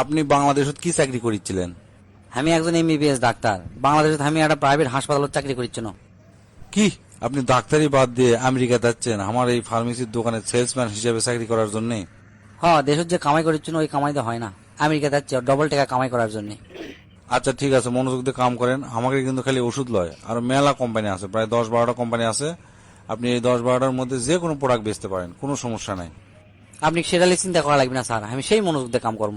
আপনি বাংলাদেশত কি চাকরি করিছিলেন আমি একজন এমবিবিএস ডাক্তার। বাংলাদেশে আমি একটা প্রাইভেট হাসপাতালত চাকরি করছি না কি? আপনি ডাক্তারি বাদ দিয়ে আমেরিকা যাচ্ছেন আমার এই ফার্মেসির দোকানে সেলসম্যান হিসেবে চাকরি করার জন্য? হ্যাঁ দেশের যে কামাই করছি না ওই কামাই তো হয় না। আমেরিকা যাচ্ছি ডবল টাকা কামাই করার জন্য। আচ্ছা ঠিক আছে মনোযোগ দিয়ে কাম করেন। আমাকে কিন্তু খালি ওষুধ লয়। আর মেলা কোম্পানি আছে প্রায় দশ বারোটা কোম্পানি আছে। আপনি এই দশ বারোটার মধ্যে যে কোনো প্রোডাক্ট বেচতে পারেন কোনো সমস্যা নাই। আপনি সেটা চিন্তা করা লাগবে না স্যার। আমি সেই মনোযোগ দিয়ে কাম করব।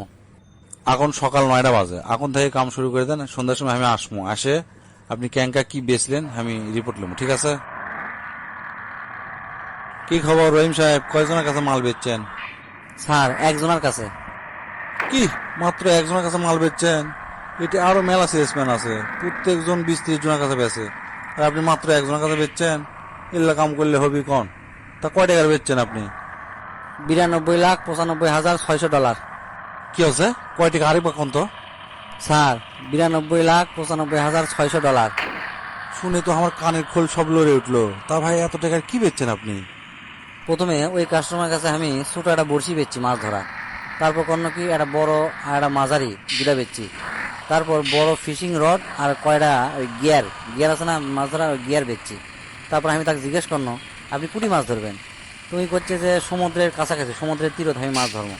এখন সকাল নয়টা বাজে। এখন থেকে কাম শুরু করে দেন। সন্ধ্যার সময় আমি আসব। আসে আপনি ক্যাঙ্কা কি বেচলেন আমি রিপোর্ট নেব ঠিক আছে? কি খবর রহিম সাহেব? কয়জনের কাছে মাল বেচছেন? স্যার একজনের কাছে। কি? মাত্র একজনের কাছে মাল বেচছেন? এটা আরও মেলা সেলসম্যান আছে। প্রত্যেকজন বিশ ত্রিশ জনের কাছে বেচে। আর আপনি মাত্র একজনের কাছে বেচছেন? এল্লা কাম করলে হবি কোন? তা কয় টাকার বেচছেন আপনি? বিরানব্বই লাখ পঁচানব্বই হাজার ছয়শো ডলার। কি আছে কয় টাকা আরেকবার কোন তো? স্যার বিরানব্বই লাখ পঁচানব্বই হাজার ছয়শো ডলার। শুনে তো আমার কানের খোল সব লড়ে উঠল। তা ভাই এত টাকার কি বেচছেন আপনি? প্রথমে ওই কাস্টমার কাছে আমি ছোট একটা বড়শি বেচছি মাছ ধরা। তারপর কোনো কি একটা বড় আর একটা মাঝারি দুটা বেচছি। তারপর বড় ফিশিং রড আর কয়টা ওই গিয়ার গিয়ার আছে না মাছ ধরা ওই গিয়ার বেচছি। তারপর আমি তাকে জিজ্ঞেস করল আপনি কুটি মাছ ধরবেন? তুমি করছে যে সমুদ্রের কাছাকাছি সমুদ্রের তীরত আমি মাছ ধরবো।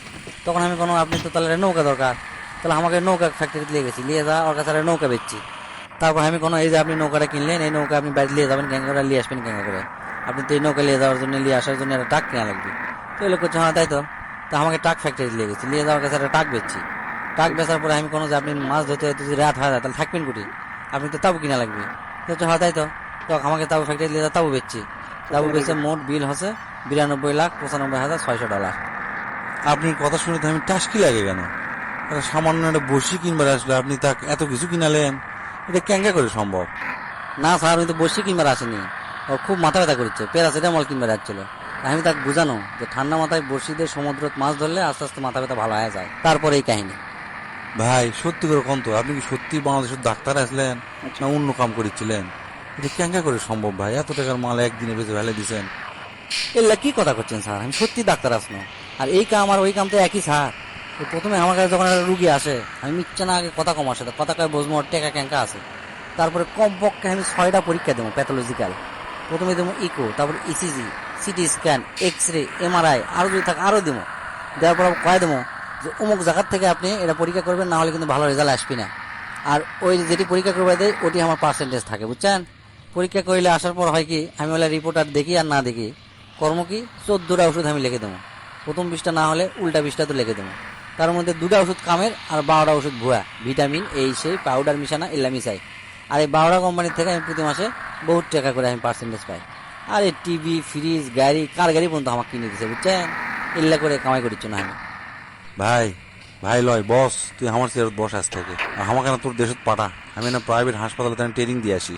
তখন আমি কোনো আপনি তো তাহলে নৌকা দরকার। তাহলে আমাকে নৌকা ফ্যাক্টরিতে নিয়ে গেছি। নিয়ে যা, ওর কাছে নৌকা বেচছি। তারপর আমি কোনো, এই যে আপনি নৌকাটা কিনলেন, এই নৌকা আপনি বাড়ি নিয়ে যাবেন ক্যাঙ্গা করে নিয়ে আসবেন ক্যাঙ্গা করে। আপনি তো এই নৌকা নিয়ে যাওয়ার জন্য, নিয়ে আসার জন্য একটা টাক কেনা লাগবে। তো এই লোক করছে হ্যাঁ তাই তো। তা আমাকে টাক ফ্যাক্টরি নিয়ে গেছি। নিয়ে যাওয়ার কাছে একটা টাক বেচছি। টাক বেচার পরে আমি কোনো, যে আপনি মাছ ধরতে যদি রাত হয়, তাহলে থাকবেন কুটি। আপনি তো তাবু কিনা লাগবে। তো হ্যাঁ তাই তো। তো আমাকে তাবু ফ্যাক্টরি নিয়ে তাবু বেচছি। তাবু বেচে মোট বিল হচ্ছে বিরানব্বই লাখ পঁচানব্বই হাজার ছয়শো ডলার। আপনার কথা শুনে তো আমি টাস্কি লাগে কেন? একটা সামান্য একটা বসি কিনবার আসলে আপনি তাকে এত কিছু কিনালেন এটা ক্যাঙ্গা করে সম্ভব? না স্যার আমি তো বসি কিনবার আসেনি। ও খুব মাথা ব্যথা করছে প্যারাসিটামল কিনবার আসছিল আমি তাকে বুঝানো যে ঠান্ডা মাথায় বসিদের সমুদ্রত মাছ ধরলে আস্তে আস্তে মাথা ব্যথা ভালো হয়ে যায়। তারপরে এই কাহিনী। ভাই সত্যি করে কোন তো আপনি কি সত্যি বাংলাদেশের ডাক্তার আসলেন না অন্য কাম করেছিলেন এটা ক্যাঙ্গা করে সম্ভব ভাই? এত টাকার মাল একদিনে বেঁচে ফেলে দিছেন। এগুলা কি কথা করছেন স্যার? আমি সত্যি ডাক্তার আসনো আর এই কাম আর ওই কাম তো একই, স্যার। প্রথমে আমার কাছে যখন একটা রুগী আসে, আমি মিথ্যা না আগে কথা কম আসে কথা কয়ে বুঝব টেকা ক্যাঙ্কা আছে। তারপরে কমপক্ষে আমি ছয়টা পরীক্ষা দেবো প্যাথোলজিক্যাল প্রথমে দেবো ইকো তারপরে ECG CT scan X ray MRI আরও যদি থাকে আরও দেবো। দেওয়ার পর কয়ে দেবো যে, অমুক জায়গার থেকে আপনি এটা পরীক্ষা করবেন না হলে কিন্তু ভালো রেজাল্ট আসবি না। আর ওই যেটি পরীক্ষা করবে দেয়, ওটি আমার পার্সেন্টেজ থাকে, বুঝছেন? পরীক্ষা করলে আসার পর হয় কি, আমি ওলা রিপোর্ট আর দেখি আর না দেখি। কর্ম কি? চোদ্দটা ওষুধ আমি লিখে দেবো। প্রথম বিষটা না হলে উল্টা বিষটা তো লিখে দেবো। তার মধ্যে দুটা ওষুধ কামের আর বারোটা ওষুধ ভুয়া। ভিটামিন এই সেই পাউডার মিশানা এল্লা মিশাই আর এই বারোটা কোম্পানির থেকে আমি প্রতি মাসে বহুত টাকা করে আমি পার্সেন্টেজ পাই। আর এই টিভি ফ্রিজ গাড়ি, কার গাড়ি পর্যন্ত আমাকে কিনে দিছে, বুঝছেন? এল্লা করে কামাই করিচ্ছ না আমি। ভাই ভাই লয়, বস, তুই আমার চেয়ারত বস আজ থেকে। আর আমাকে না তোর দেশত পাঠা। আমি না প্রাইভেট হাসপাতালে তো আমি ট্রেনিং দিয়ে আসি।